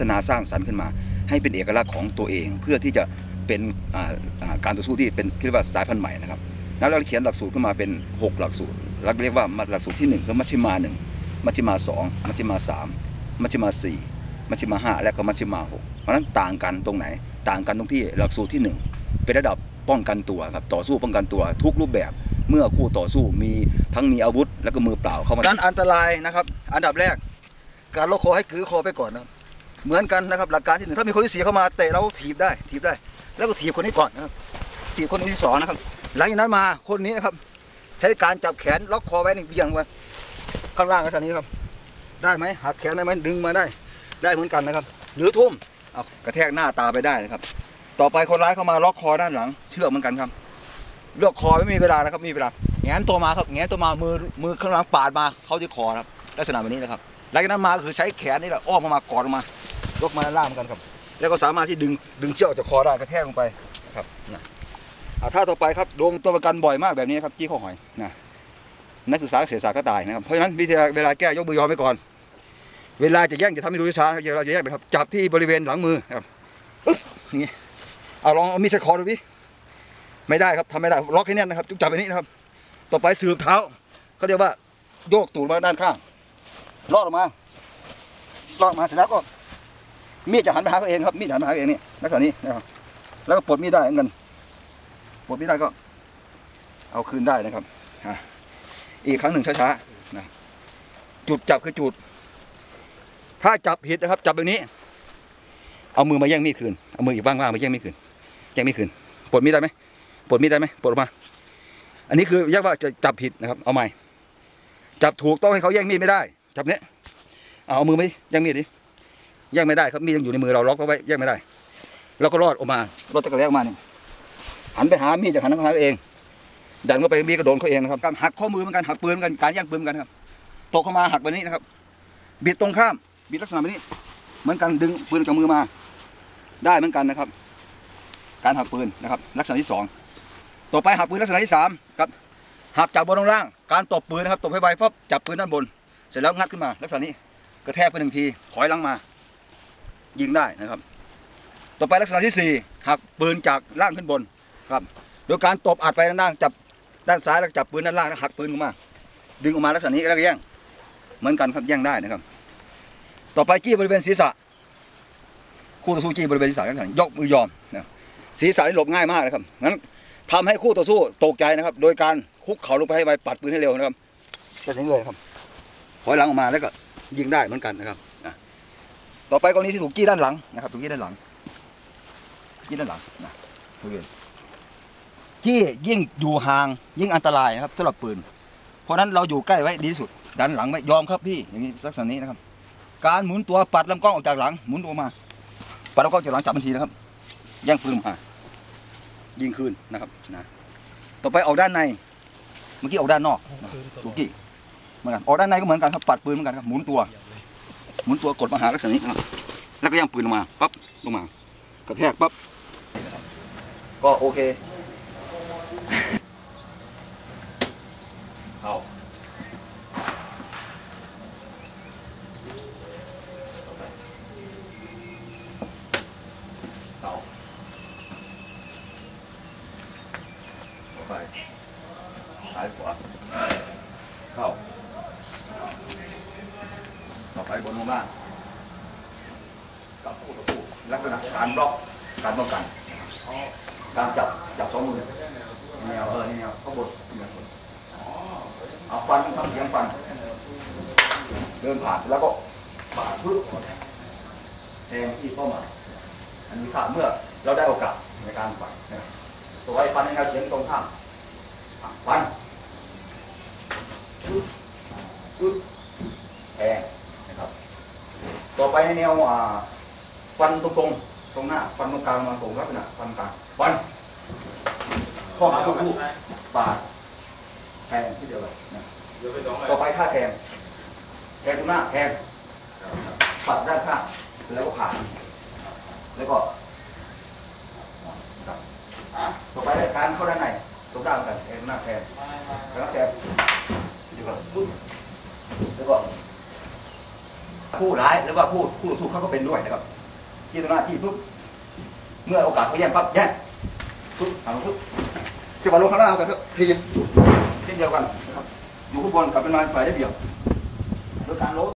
ฒนาสร้างสรรค์ขึ้นมา ให้เป็นเอกลักษณ์ของตัวเอง เพื่อที่จะเป็นการต่อสู้ที่เป็นเรียกว่าสายพันธุ์ใหม่นะครับแล้วเราเขียนหลักสูตรขึ้นมาเป็น 6 หลักสูตรเราเรียกว่าหลักสูตรที่1คือมัชฌิมา1มัชฌิมา2มัชฌิมา3มัชฌิมา4มัชฌิมา5และก็มัชฌิมา6เพราะนั้นต่างกันตรงไหน ต่างกันตรงที่หลักสูตรที่ 1 เป็นระดับป้องกันตัวครับต่อสู้ป้องกันตัวทุกรูปแบบเมื่อคู่ต่อสู้มีทั้งมีอาวุธ แล้วก็มือเปล่าเข้ามาการอันตรายนะครับ อันดับแรก การล็อกคอให้กือคอไปก่อนนะครับ เหมือนกันนะครับหลักการที่หนึ่งถ้ามีคนที่สี่เข้ามาเตะเราถีบได้ถีบได้ แล้วก็ถีบคนนี้ก่อนนะครับถีบคนที่สองนะครับ หลังจากนั้นมาคนนี้นะครับ ใช้การจับแขนล็อกคอไว้นี่เบี่ยงไว้ข้างล่างก็ทานี้ครับ ได้ไหมหักแขนได้ไหมดึงมาได้ ได้เหมือนกันนะครับ หรือทุ่มเอากระแทกหน้าตาไปได้นะครับ ต่อไปคนร้ายเข้ามาล็อกคอด้านหลัง เชือกเหมือนกันครับเลือกคอไม่มีเวลานะครับมีเวลาแงนตัวมาครับแงนตัวมามือมือข้างหลังปาดมาเข้าที่คอครับลักษณะแบบนี้นะครับหลังจากนั้นมาคือใช้แขนนี่แหละอ้อมเข้ามากอดมา ยกมาล่าเหมือนกันครับ แล้วก็สามารถที่ดึงดึงเชือกออกจากคอได้กระแทกลงไปครับนะอ่าท่าต่อไปครับโดนตัวประกันบ่อยมากแบบนี้ครับจี้ข้อหอยนะนักศึกษาเกษตรศาสตร์ก็ตายนะครับเพราะฉะนั้นวิธีเวลาแก้ยกมือยอมไปก่อน เวลาจะแย่งจะทำให้ดูช้าๆเราจะแยกนะครับจับที่บริเวณหลังมือครับอึ๊บอย่างนี้เอาลองเอามีดใส่คอดูดิไม่ได้ครับทำไม่ได้ล็อกให้แน่นนะครับจับแบบนี้นะครับ ต่อไปสืบเท้าเขาเรียกว่าโยกตูดมาด้านข้างลอดออกมาลอดมาเสร็จแล้วก็ มีดจะหันไปหาเขาเองครับมีดหันไปหาเขาเองนี่ลักษณะนี้นะครับ แล้วก็ปลดมีดได้เหมือนกันปลดมีดได้ก็ เอาคืนได้นะครับอีกครั้งหนึ่งช้าๆนะจุดจับคือจุด ถ้าจับผิดนะครับ จับแบบนี้ เอามือมาแย่งมีดคืนเอามืออีกบ้างๆมาแย่งมีดคืนแย่งมีดคืนปลดมีดได้ไหมปลดมีดได้ไหมปลดออกมา อันนี้คือเรียกว่าจะจับผิดนะครับ เอาใหม่ จับถูกต้องให้เขาแย่งมีดไม่ได้ จับเนี้ยเอามือมาแย่งมีดดิ แยกไม่ได้ครับมีดยังอยู่ในมือเราล็อกเอาไว้แยกไม่ได้เราก็รอดออกมารอดตะกระแลกมาเนี่ยหันไปหามีดจากหันไปหาตัวเองดันเข้าไปมีดกระโดนเขาเองนะครับการหักข้อมือเหมือนกันหักปืนเหมือนกันการแย่งปืนเหมือนกันครับตกเข้ามาหักแบบนี้นะครับ บิดตรงข้าม บิดลักษณะแบบนี้เหมือนกันดึงปืนจากมือมา ได้เหมือนกันนะครับ การหักปืนนะครับ ลักษณะที่สองต่อไปหักปืนลักษณะที่สามครับหักจากบนลงล่าง การตบปืนนะครับตบให้ไวปั๊บจับปืนด้านบน เสร็จแล้วงัดขึ้นมา ลักษณะนี้กระแทกไปหนึ่งทีถอยหลังมา ยิงได้นะครับ ต่อไปลักษณะที่สี่หักปืนจากล่างขึ้นบนครับโดยการตบอัดไปด้านล่างจับด้านซ้ายแล้วจับปืนด้านล่างแล้วหักปืนออกมา ดึงออกมาลักษณะนี้แล้วก็แย่งเหมือนกันครับแย่งได้นะครับ ต่อไปจี้บริเวณศีรษะ คู่ต่อสู้จี้บริเวณศีรษะกันครับยกมือยอมนะศีรษะนี่หลบง่ายมากนะครับงั้นทำให้คู่ต่อสู้ตกใจนะครับ โดยการคุกเข่าลงไปให้ไวปัดปืนให้เร็วนะครับแค่นี้เลยครับถอยหลังออกมาแล้วก็ยิงได้เหมือนกันนะครับ ต่อไปกรณีที่ถูกจี้ด้านหลังนะครับถูกจี้ด้านหลังจี้ด้านหลังนะบริเวณจี้ยิ่งอยู่ห่างยิ่งอันตรายนะครับสำหรับปืน เพราะฉะนั้นเราอยู่ใกล้ไว้ดีที่สุดดันหลังไว้ยอมครับพี่อย่างนี้ลักษณะนี้นะครับ การหมุนตัวปัดลำกล้องออกจากหลังหมุนตัวมาปัดลำกล้องจากหลังจับทันทีนะครับแย่งปืนมายิงคืนนะครับนะต่อไปออกด้านในเมื่อกี้ออกด้านนอกถูกจี้เหมือนกันออกด้านในก็เหมือนกันครับปัดปืนเหมือนกันครับหมุนตัว หมุนตัวกดมาหาลักษณะนี้นะครับแล้วก็ย่างปืนลงมาปั๊บลงมากระแทกปั๊บก็โอเคเอาเอาต่อไปซ้ายขวาเข้าต่อไป บนลงล่างกับคู่ต่อคู่ลักษณะการบล็อกการป้องกันการจับจับสองมือแนวเออแนวข้างบนแนวบนเอาฟันทำเสียงฟัน เดินผ่านเสร็จแล้วก็ปาดปึ๊บแทงที่เป้าหมายอันนี้ค่ะเมื่อเราได้โอกาสในการฟันนะครับตัวไอ้ฟันในแนวเฉียงตรงข้ามอะฟันปึ๊บปึ๊บแทงนะครับ ต่อ ไปในแนวอ่าฟันตรงตรงๆตรงหน้าฟันตรงกลางมาตรงลักษณะฟันกลางฟันข้อหาคู่คู่ปาดแทงที่เดียวเลยนะต่อไปท่าแทงแทงตรงหน้าแทงปัดด้านข้างแล้วก็ผ่านแล้วก็ครับต่อไปการเข้าด้านในตรงด้านกันแทงหน้าแทงแล้วก็แทงเดี๋ยวก่อนปุ๊บแล้วก็ ผู้ร้ายหรือว่าผู้ผู้ต่อสู้เขาก็เป็นด้วยนะครับที่ตรงหน้าที่ปุ๊บเมื่อโอกาสเขาแย่งปั๊บแย่งปุ๊บเอาปุ๊บจะมาลงข้างล่างกันเถอะทีมเช่นเดียวกันนะครับอยู่ข้างบนกลับเป็นมาฝ่ายได้เดียวโดยการโล